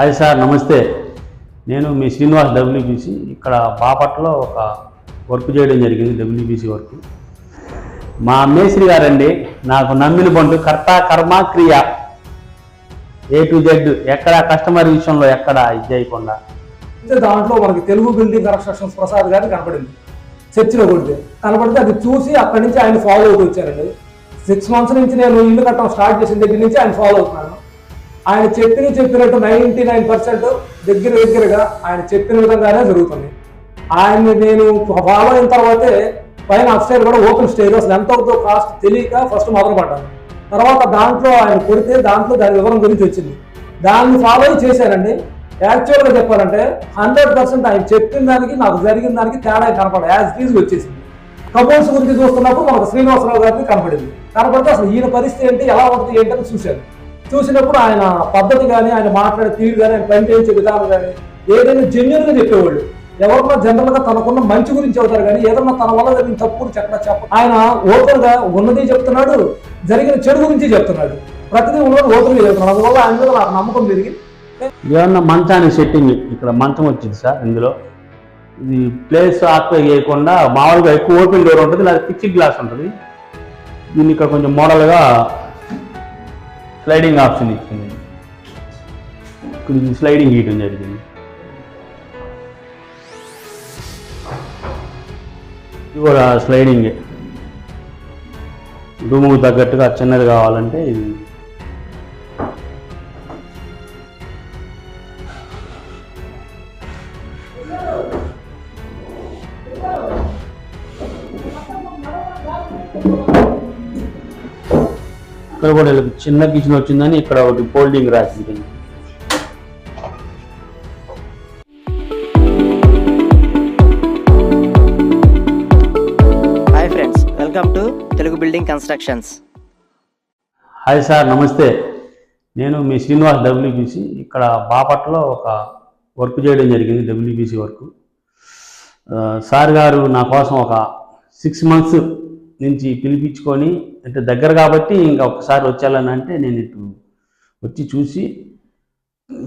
Hi sir నమస్తే. నేను మీ Srinivas WBC. ఇక్కడ బాపట్లో ఒక వర్క్ చేయడం జరిగింది డబ్ల్యూబీసీ వర్క్. మా మేస్త్రి గారండి నాకు నమ్మిన బండు కర్త కర్మ క్రియ. ఏ టు జెడ్ ఎక్కడ కస్టమర్ విషయంలో ఎక్కడ ఇది చేయకుండా. దాంట్లో మనకి తెలుగు బిల్డింగ్ కన్స్ట్రక్షన్స్ ప్రసాద్ గారిని కనపడింది. చర్చిలో కొడితే. కనపడితే అది చూసి అక్కడి నుంచి ఆయన ఫాలో అవుతూ వచ్చారండి. సిక్స్ మంత్స్ నుంచి నేను ఇల్లు కట్టడం స్టార్ట్ చేసిన దగ్గర నుంచి ఆయన ఫాలో అవుతున్నాను. ఆయన చెప్పిన చెప్పినట్టు నైంటీ నైన్ పర్సెంట్ దగ్గర దగ్గరగా ఆయన చెప్పిన విధంగానే జరుగుతుంది. ఆయన్ని నేను ఫాలో అయిన తర్వాతే పైన అప్స్టైర్ కూడా ఓపెన్ స్టేజ్ అసలు ఎంత అవుతుందో కాస్ట్ తెలియక ఫస్ట్ మొదలు పడ్డాను. తర్వాత దాంట్లో ఆయన కొడితే దాంట్లో దాని వివరం గురించి వచ్చింది. దాన్ని ఫాలో అయి చేశానండి యాక్చువల్గా చెప్పాలంటే హండ్రెడ్ పర్సెంట్ ఆయన చెప్పిన దానికి నాకు జరిగిన దానికి తేడా కనపడ యాజ్ ఈజ్ వచ్చేసింది. కబోర్డ్స్ గురించి చూస్తున్నప్పుడు మనకు శ్రీనివాసరావు గారికి కనపడింది. కనపడితే అసలు ఈయన పరిస్థితి ఏంటి ఎలా ఉంటుంది ఏంటని చూశాను. చూసినప్పుడు ఆయన పద్ధతి కానీ ఆయన మాట్లాడే తీరు కానీ ఆయన పనిచేయించే విధానం కానీ ఏదైనా జెన్యున్గా చెప్పేవాళ్ళు. ఎవరన్నా జనరల్గా తనకున్న మంచి గురించి అవుతారు కానీ ఏదన్నా తన వల్ల జరిగిన తప్పుడు చెప్ప చెప్ప ఆయన ఓపెన్గా ఉన్నది చెప్తున్నాడు జరిగిన చెడు గురించి చెప్తున్నాడు. ప్రతిదీ ఉన్నది ఓపెన్గా చెప్తున్నాడు అందువల్ల ఆయన మీద నాకు నమ్మకం పెరిగి ఏమన్నా మంచానికి సెట్టింగ్ ఇక్కడ మంచం వచ్చింది సార్ ఇందులో. ఇది ప్లేస్ ఆక్యుపై చేయకుండా మామూలుగా ఎక్కువ ఓపెన్ డోర్ ఉంటుంది లేదా ఫిక్స్డ్ గ్లాస్ ఉంటుంది. దీన్ని ఇక్కడ కొంచెం మోడల్గా స్లైడింగ్ ఆప్షన్ ఇచ్చింది ఇక్కడ స్లైడింగ్ గీయటం జరిగింది. ఇది కూడా స్లైడింగే రూముకు తగ్గట్టుగా చిన్నది కావాలంటే ఇది చిన్న కిచెన్ వచ్చిందని ఇక్కడ ఒకటి ఫోల్డింగ్ రాసింది. Hi friends welcome to Telugu building constructions hi sir నమస్తే. నేను మీ శ్రీనివాస్ డబ్ల్యూబీసీ ఇక్కడ బాపట్లో ఒక వర్క్ చేయడం జరిగింది డబ్ల్యూబీసీ వర్క్. సార్ గారు నా కోసం ఒక సిక్స్ మంత్స్ నుంచి పిలిపించుకొని అంటే దగ్గర కాబట్టి ఇంకా ఒకసారి వచ్చేయాలని అంటే నేను ఇటు వచ్చి చూసి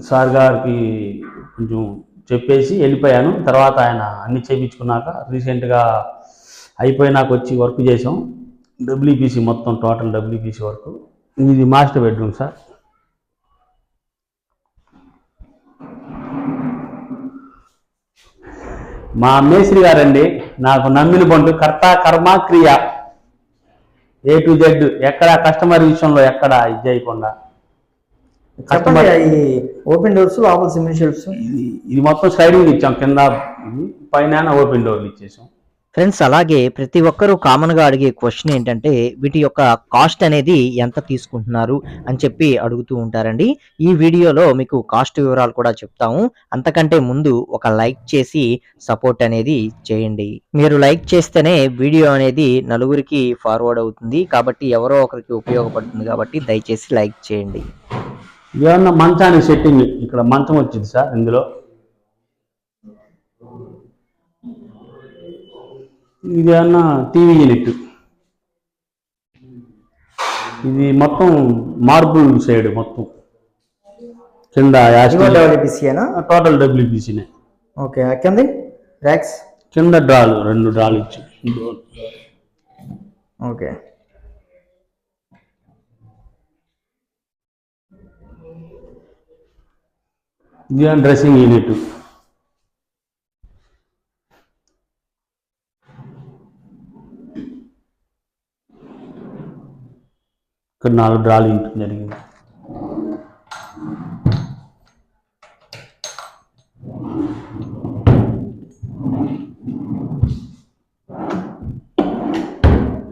సార్ గారికి కొంచెం చెప్పేసి వెళ్ళిపోయాను. తర్వాత ఆయన అన్ని చేయించుకున్నాక రీసెంట్గా అయిపోయినాక వచ్చి వర్క్ చేసాం డబ్ల్యూబీసీ మొత్తం టోటల్ డబ్ల్యూబీసీ వర్క్. ఇది మాస్టర్ బెడ్రూమ్ సార్. మా మేస్త్రి గారండి నాకు నమ్మిన బండు కర్త కర్మ క్రియ. ఏ టు జెడ్ ఎక్కడ కస్టమర్ విషయంలో ఎక్కడ ఇది చేయకుండా? కస్టమర్ ఈ ఓపెన్ డోర్స్ లోపల సిమెంట్ షెల్ఫ్స్ ఇది మొత్తం స్లైడింగ్ ఇచ్చాం కింద ఇది, పైన ఓపెన్ డోర్లు ఇచ్చేసాం. ఫ్రెండ్స్ అలాగే ప్రతి ఒక్కరూ కామన్గా అడిగే క్వశ్చన్ ఏంటంటే వీటి యొక్క కాస్ట్ అనేది ఎంత తీసుకుంటున్నారు అని చెప్పి అడుగుతూ ఉంటారండి. ఈ వీడియోలో మీకు కాస్ట్ వివరాలు కూడా చెప్తాము. అంతకంటే ముందు ఒక లైక్ చేసి సపోర్ట్ అనేది చేయండి. మీరు లైక్ చేస్తేనే వీడియో అనేది నలుగురికి ఫార్వర్డ్ అవుతుంది. కాబట్టి ఎవరో ఒకరికి ఉపయోగపడుతుంది కాబట్టి దయచేసి లైక్ చేయండి. ఏమన్నా మంచానికి సెట్టింగ్ ఇక్కడ మంచం వచ్చింది సార్ ఇందులో. ఇది ఏమన్నా టీవీ యూనిట్? ఇది మొత్తం మార్బుల్ సైడ్ మొత్తం. కింద టోటల్ డబ్ల్యూపీసీనే ఓకే కింద? ర్యాక్స్ కింద డ్రాలు రెండు డ్రాలు ఇచ్చి. ఓకే. ఇది డ్రెస్సింగ్ యూనిట్ ఇక్కడ నాలుగు డ్రాలు ఇంటి జరిగింది.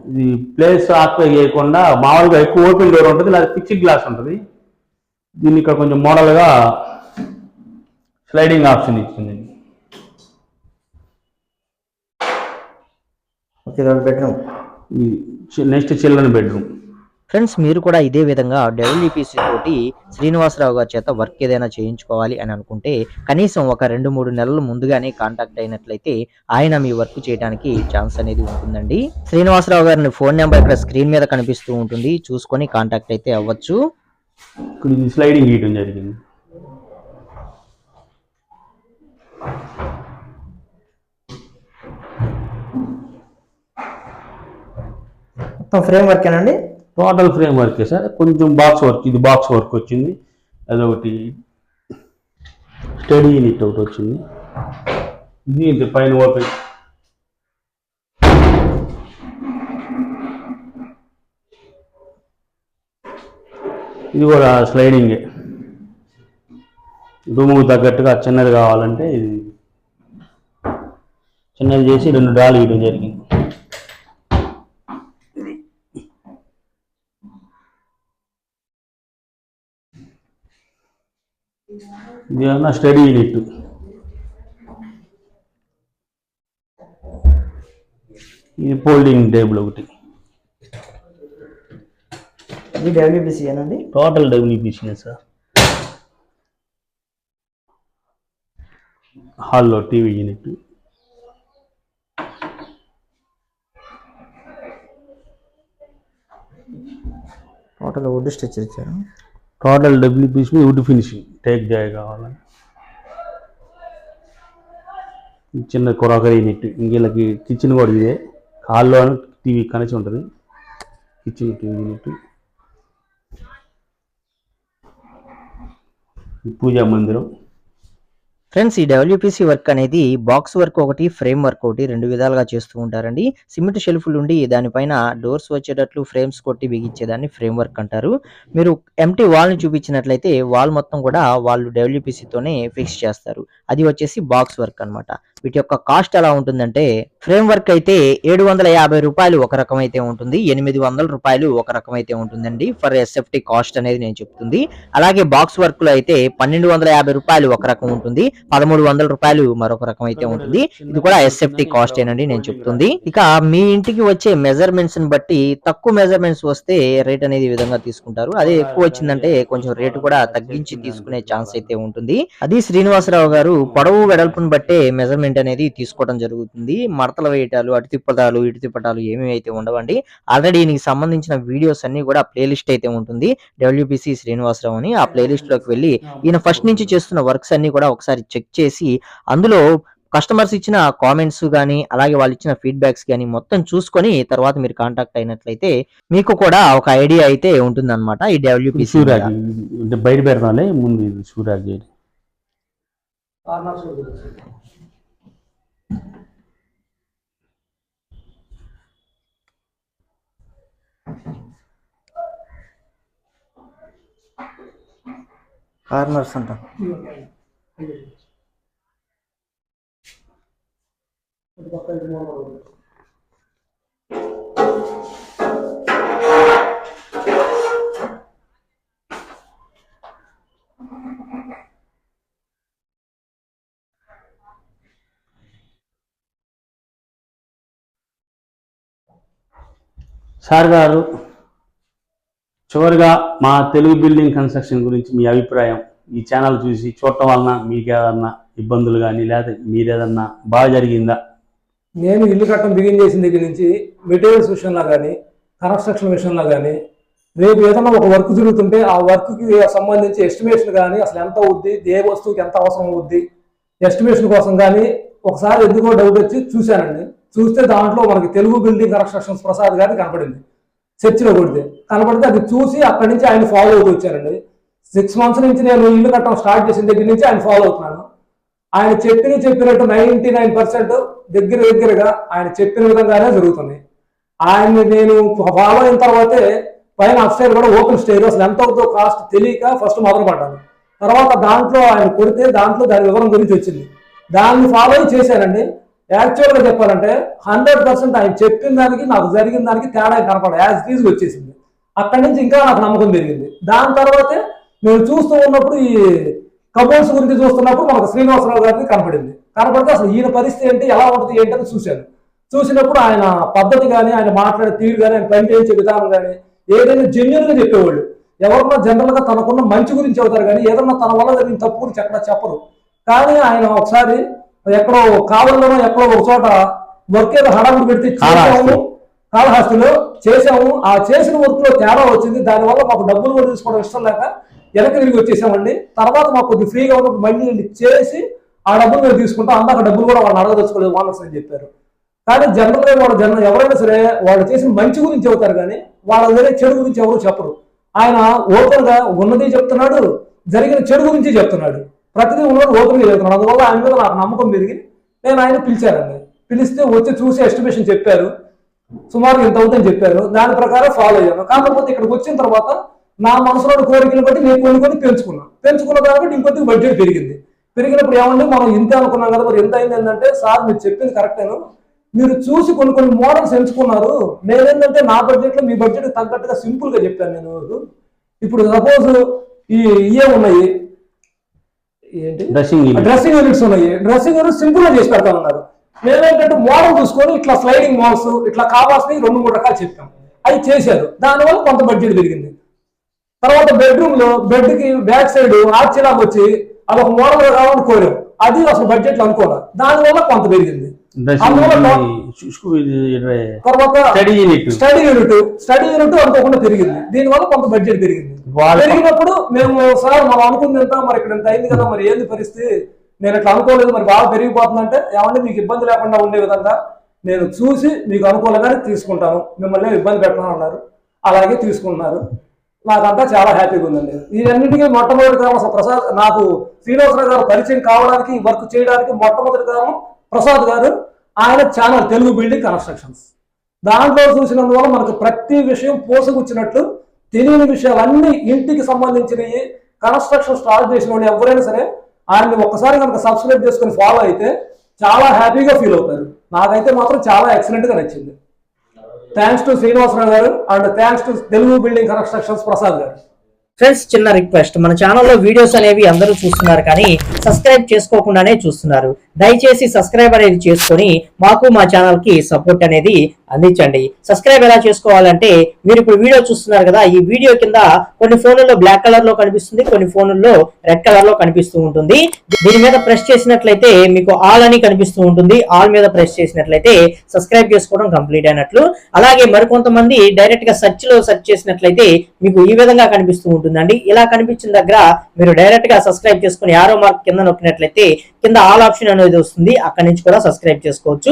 ఇది ప్లేస్ ఆక్యుపై చేయకుండా మామూలుగా ఎక్కువ ఓపెన్ డోర్ ఉంటుంది లేదా ఫిక్స్డ్ గ్లాస్ ఉంటుంది. దీన్ని ఇక్కడ కొంచెం మోడల్గా స్లైడింగ్ ఆప్షన్ ఇచ్చింది. Okay bedroom next children bedroom friends మీరు కూడా ఇదే విధంగా డబ్ల్యూపీసీ తోటి శ్రీనివాసరావు గారి చేత వర్క్ ఏదైనా చేయించుకోవాలి అని అనుకుంటే కనీసం ఒక రెండు మూడు నెలలు ముందుగానే కాంటాక్ట్ అయినట్లయితే ఆయన మీ వర్క్ చేయడానికి ఛాన్స్ అనేది ఉంటుందండి. శ్రీనివాసరావు గారిని ఫోన్ నెంబర్ ఇక్కడ స్క్రీన్ మీద కనిపిస్తూ ఉంటుంది. చూసుకొని కాంటాక్ట్ అయితే అవ్వచ్చు. ఇక్కడ ఇది స్లైడింగ్ గీయటం జరిగింది. మొత్తం ఫ్రేమ్ వర్క్ ఏనండి? టోటల్ ఫ్రేమ్ వర్కే సార్? కొంచెం బాక్స్ వర్క్ ఇది బాక్స్ వర్క్ వచ్చింది. అదొకటి స్టడీ యూనిట్ ఒకటి వచ్చింది. ఇది ఇంత పైన ఓపెన్. ఇది కూడా స్లైడింగే రూముకు తగ్గట్టుగా చిన్నది కావాలంటే ఇది చిన్నది చేసి రెండు డాలు ఇవ్వడం జరిగింది. ఇది ఏమన్నా స్టడీ యూనిట్. ఇది ఫోల్డింగ్ టేబుల్ ఒకటి. ఇది టోటల్ డబ్ల్యూపీసీ సార్. హాల్లో TV unit. Total wood structure ఇచ్చారు? టోటల్ డబ్ల్యూపీసీ వుడ్ ఫినిషింగ్ టేక్ జాయ్ కావాలని చిన్న కొరాకరీ నెట్ వీళ్ళకి కిచెన్ కూడా ఇదే. హాల్లో టీవీ కనెక్షన్ ఉంటుంది. కిచెన్ టీవీ నెట్ పూజా మందిరం. ఫ్రెండ్స్ ఈ డబ్ల్యూపీసీ వర్క్ అనేది బాక్స్ వర్క్ ఒకటి ఫ్రేమ్ వర్క్ ఒకటి రెండు విధాలుగా చేస్తూ ఉంటారండి. సిమెంట్ షెల్ఫ్లు ఉండి దానిపైన డోర్స్ వచ్చేటట్లు ఫ్రేమ్స్ కొట్టి బిగించేదాన్ని ఫ్రేమ్ వర్క్ అంటారు. మీరు ఎంటీ వాల్ని చూపించినట్లయితే వాల్ మొత్తం కూడా వాళ్ళు డబ్ల్యూపీసీతోనే తోనే ఫిక్స్ చేస్తారు. అది వచ్చేసి బాక్స్ వర్క్ అన్నమాట. వీటి యొక్క కాస్ట్ ఎలా ఉంటుందంటే ఫ్రేమ్ వర్క్ అయితే ఏడు వందల యాభై రూపాయలు ఒక రకం అయితే ఉంటుంది ఎనిమిది వందల రూపాయలు ఒక రకం అయితే ఉంటుందండి. ఫర్ ఎస్ఎఫ్టీ కాస్ట్ అనేది నేను చెప్తుంది. అలాగే బాక్స్ వర్క్లో అయితే పన్నెండు వందల యాభై రూపాయలు ఒక రకం ఉంటుంది. పదమూడు వందల రూపాయలు మరొక రకం అయితే ఉంటుంది. ఇది కూడా ఎస్ఎఫ్టీ కాస్ట్ ఏనండి నేను చెప్తుంది. ఇక మీ ఇంటికి వచ్చే మెజర్మెంట్స్ని బట్టి తక్కువ మెజర్మెంట్స్ వస్తే రేట్ అనేది విధంగా తీసుకుంటారు. అదే ఎక్కువ వచ్చిందంటే కొంచెం రేటు కూడా తగ్గించి తీసుకునే ఛాన్స్ అయితే ఉంటుంది. అది శ్రీనివాసరావు గారు పొడవు వెడల్పుని బట్టే మెజర్మెంట్ అనేది తీసుకోవడం జరుగుతుంది. మడతలు వేయటాలు అటు తిప్పటాలు ఇటు తిప్పటాలు ఏమీ అయితే ఉండవండి. ఆల్రెడీ దీనికి సంబంధించిన వీడియోస్ అన్ని కూడా ప్లేలిస్ట్ అయితే ఉంటుంది. డబ్ల్యూబిసి శ్రీనివాసరావు అని ఆ ప్లేలిస్ట్లోకి వెళ్ళి ఈయన ఫస్ట్ నుంచి చేస్తున్న వర్క్స్ అన్ని కూడా ఒకసారి చెక్ చేసి అందులో కస్టమర్స్ ఇచ్చిన కామెంట్స్ కానీ అలాగే వాళ్ళు ఇచ్చిన ఫీడ్బ్యాక్స్ కానీ మొత్తం చూసుకొని తర్వాత మీరు కాంటాక్ట్ అయినట్లయితే మీకు కూడా ఒక ఐడియా అయితే ఉంటుందన్నమాట ఈ డబ్ల్యూపీసీ సూర్యాగ్ అంటే బయట ముందు కార్నర్స్ కార్నర్స్ సార్ గారు చివరిగా మా తెలుగు బిల్డింగ్ కన్స్ట్రక్షన్ గురించి మీ అభిప్రాయం. ఈ ఛానల్ చూసి చూడటం వలన మీకు ఏదన్నా ఇబ్బందులు కానీ లేదా మీరేదన్నా బాగా జరిగిందా? నేను ఇల్లు కట్టడం బిగిన్ చేసిన దగ్గర నుంచి మెటీరియల్స్ విషయంలో కానీ కన్స్ట్రక్షన్ విషయంలో కానీ రేపు ఏదైనా ఒక వర్క్ జరుగుతుంటే ఆ వర్క్కి సంబంధించి ఎస్టిమేషన్ కానీ అసలు ఎంత అవుద్ది ఏ వస్తువుకి ఎంత అవసరం అవుద్ది ఎస్టిమేషన్ కోసం కానీ ఒకసారి ఎందుకో డౌట్ వచ్చి చూశానండి. చూస్తే దాంట్లో మనకి తెలుగు బిల్డింగ్ కన్స్ట్రక్షన్స్ ప్రసాద్ గారిని కనపడింది. చర్చిలో కొడితే కనపడితే అది చూసి అక్కడి నుంచి ఆయన ఫాలో అవుతూ వచ్చానండి సిక్స్ మంత్స్ నుంచి నేను ఇల్లు కట్టడం స్టార్ట్ చేసిన దగ్గర నుంచి ఆయన ఫాలో అవుతున్నాను. ఆయన చెప్పిన చెప్పినట్టు నైంటీ నైన్ పర్సెంట్ దగ్గర దగ్గరగా ఆయన చెప్పిన విధంగానే జరుగుతుంది. ఆయన్ని నేను ఫాలో అయిన తర్వాతే పైన అప్ స్టైర్ కూడా ఓపెన్ స్టైర్ అసలు ఎంత అవుతుందో కాస్ట్ తెలియక ఫస్ట్ మొదలు పడ్డాను. తర్వాత దాంట్లో ఆయన కొడితే దాంట్లో దాని వివరం గురించి వచ్చింది. దాన్ని ఫాలో అయి చేశానండి యాక్చువల్గా చెప్పాలంటే హండ్రెడ్ పర్సెంట్ ఆయన చెప్పిన దానికి నాకు జరిగిన దానికి తేడా కనపడ యాజ్ ఈజ్ వచ్చేసింది. అక్కడి నుంచి ఇంకా నాకు నమ్మకం పెరిగింది. దాని తర్వాతే నేను చూస్తూ ఉన్నప్పుడు ఈ కబోర్డ్స్ గురించి చూస్తున్నప్పుడు మనకు శ్రీనివాసరావు గారికి కనపడింది. కనపడితే అసలు ఈయన పరిస్థితి ఏంటి ఎలా ఉంటుంది ఏంటి అని చూశాను చూసినప్పుడు ఆయన పద్ధతి కానీ ఆయన మాట్లాడే తీరు కానీ ఆయన పని చేయించే విధానం కానీ ఏదైనా జెన్యున్గా చెప్పేవాళ్ళు. ఎవరన్నా జనరల్గా తనకున్న మంచి గురించి చెబుతారు కానీ ఏదన్నా తన వల్ల జరిగిన తప్పు గురించి ఎక్కడ చెప్పరు. కానీ ఆయన ఒకసారి ఎక్కడో కావల్లోనో ఎక్కడో ఒక చోట వర్క్ ఏదో హడావుడు పెడితే. చేసాము కాళహస్తిలో చేసాము ఆ చేసిన వర్క్లో తేడా వచ్చింది. దానివల్ల మాకు డబ్బులు కూడా తీసుకోవడం ఇష్టం లేక వెనక్కి తిరిగి వచ్చేసామండి. తర్వాత మాకు కొద్ది ఫ్రీగా ఉన్నప్పుడు మళ్ళీ చేసి ఆ డబ్బులు మేము తీసుకుంటాం. అందాక డబ్బులు కూడా వాళ్ళు అడగదలుచుకోలేదు ఓనర్స్ అని చెప్పారు. కానీ జనరల్గా వాళ్ళ వాళ్ళు ఎవరైనా సరే వాళ్ళు చేసిన మంచి గురించి చెబుతారు కానీ వాళ్ళ వేరే చెడు గురించి ఎవరు చెప్పరు. ఆయన ఓపెన్గా ఉన్నది చెప్తున్నాడు జరిగిన చెడు గురించి చెప్తున్నాడు. ప్రతిదీ ఉన్నది ఓపెన్గా చెప్తున్నాడు అందువల్ల ఆయన మీద నాకు నమ్మకం పెరిగి నేను ఆయన పిలిచానండి. పిలిస్తే వచ్చి చూసి ఎస్టిమేషన్ చెప్పారు. సుమారు ఇంత అవుతుందని చెప్పారు. దాని ప్రకారం ఫాలో అయ్యాను. కాకపోతే ఇక్కడికి వచ్చిన తర్వాత నా మనసులో కోరికలు బట్టి నేను కొన్ని కొన్ని పెంచుకున్నాను పెంచుకున్న కాబట్టి ఇంకొద్ది బడ్జెట్ పెరిగింది. పెరిగినప్పుడు ఏమంటే మనం ఇంత అనుకున్నాం కదా మరి ఎంత అయింది ఏంటంటే సార్ మీరు చెప్పింది కరెక్టేను మీరు చూసి కొన్ని కొన్ని మోడల్స్ ఎంచుకున్నారు. నేనేంటంటే నా బడ్జెట్లో మీ బడ్జెట్ తగ్గట్టుగా సింపుల్గా చెప్పాను నేను. ఇప్పుడు సపోజ్ ఈ ఇయే ఉన్నాయి. ఏంటి? డ్రెస్సింగ్ యూనిట్ డ్రెస్సింగ్ యూనిట్స్ ఉన్నాయి. డ్రెస్సింగ్ యూనిట్ సింపుల్గా చేసి పెడతామన్నారు మేమేంటంటే మోడల్ చూసుకొని ఇట్లా స్లైడింగ్ మాల్స్ ఇట్లా కావాల్సినవి రెండు మూడు రకాలు చెప్పాం. అవి చేశారు. దానివల్ల కొంత బడ్జెట్ పెరిగింది. తర్వాత బెడ్రూమ్లో బెడ్కి బ్యాక్ సైడ్ ఆర్చిలాగా వచ్చి అది ఒక మోడల్గా కావాలని కోరాం అది అసలు బడ్జెట్లో అనుకోవాలి దానివల్ల కొంత పెరిగింది. తర్వాత study unit study unit study unit అనుకోకుండా పెరిగింది. దీనివల్ల కొంత బడ్జెట్ పెరిగింది. పెరిగినప్పుడు మేము సార్ మనం అనుకుంది ఎంత? మరి ఇక్కడ ఎంత అయింది కదా మరి ఏంది పరిస్థితి? నేను ఇట్లా అనుకోలేదు మరి బాగా పెరిగిపోతుందంటే ఏమంటే మీకు ఇబ్బంది లేకుండా ఉండే విధంగా నేను చూసి మీకు అనుకూలంగానే తీసుకుంటాను. మిమ్మల్ని ఇబ్బంది పెట్టను అన్నారు. అలాగే తీసుకుంటున్నారు నాకంతా చాలా హ్యాపీగా ఉందండి. ఇవన్నిటికీ మొట్టమొదటి కారణం అసలు ప్రసాద్ నాకు శ్రీనివాసరావు గారు పరిచయం కావడానికి వర్క్ చేయడానికి మొట్టమొదటి కారణం ప్రసాద్ గారు. ఆయన ఛానల్ తెలుగు బిల్డింగ్ కన్స్ట్రక్షన్స్. దాంట్లో చూసినందువల్ల మనకు ప్రతి విషయం పోసుకొచ్చినట్లు తెలియని విషయాలన్నీ ఇంటికి సంబంధించినవి కన్స్ట్రక్షన్ స్టార్ట్ చేసిన వాళ్ళు ఎవరైనా సరే ఆయన్ని ఒక్కసారి కనుక సబ్స్క్రైబ్ చేసుకుని ఫాలో అయితే చాలా హ్యాపీగా ఫీల్ అవుతారు. నాకైతే మాత్రం చాలా ఎక్సలెంట్గా నచ్చింది. థ్యాంక్స్ టు శ్రీనివాసరావు గారు and thanks to Telugu building constructions Prasad గారు. ఫ్రెండ్స్ చిన్న రిక్వెస్ట్ మన ఛానల్లో వీడియోస్ అనేవి అందరూ చూస్తున్నారు కానీ సబ్స్క్రైబ్ చేసుకోకుండానే చూస్తున్నారు. దయచేసి సబ్స్క్రైబ్ అనేది చేసుకొని మాకు మా ఛానల్కి సపోర్ట్ అనేది అందించండి. సబ్స్క్రైబ్ ఎలా చేసుకోవాలంటే మీరు ఇప్పుడు వీడియో చూస్తున్నారు కదా ఈ వీడియో కింద కొన్ని ఫోన్లలో బ్లాక్ కలర్లో కనిపిస్తుంది కొన్ని ఫోన్లలో రెడ్ కలర్లో కనిపిస్తూ ఉంటుంది. దీని మీద ప్రెస్ చేసినట్లయితే మీకు ఆల్ అని కనిపిస్తూ ఉంటుంది. ఆల్ మీద ప్రెస్ చేసినట్లయితే సబ్స్క్రైబ్ చేసుకోవడం కంప్లీట్ అయినట్లు. అలాగే మరికొంతమంది డైరెక్ట్గా సెర్చ్లో సెర్చ్ చేసినట్లయితే మీకు ఈ విధంగా కనిపిస్తూ ఉంటుందండి. ఇలా కనిపించిన దగ్గర మీరు డైరెక్ట్గా సబ్స్క్రైబ్ చేసుకుని యారో మార్క్ కింద నొక్కినట్లయితే కింద ఆల్ ఆప్షన్ అనేది వస్తుంది. అక్కడి నుంచి కూడా సబ్స్క్రైబ్ చేసుకోవచ్చు.